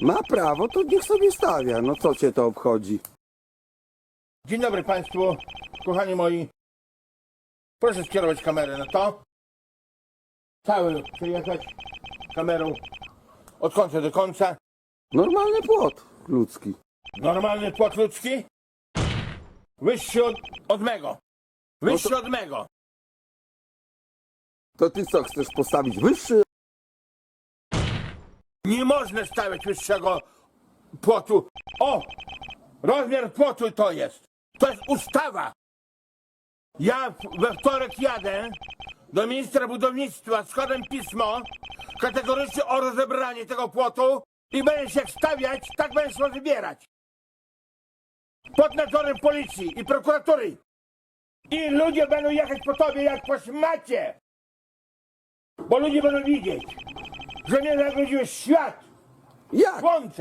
Ma prawo, to niech sobie stawia. No co cię to obchodzi? Dzień dobry Państwu, kochani moi. Proszę skierować kamerę na to. Cały przejechać kamerą od końca do końca. Normalny płot ludzki. Normalny płot ludzki. Wyższy od, od mego. Wyższy od mego. To ty co, chcesz postawić wyższy? Nie można stawiać wyższego płotu. O! Rozmiar płotu to jest. To jest ustawa. Ja we wtorek jadę do ministra budownictwa, składam pismo kategorycznie o rozebranie tego płotu i będę się stawiać, tak będę się wybierać. Pod nadzorem policji i prokuratury. I ludzie będą jechać po tobie jak po szmacie. Bo ludzie będą widzieć, że nie zagroziłeś świat Jak? słońce.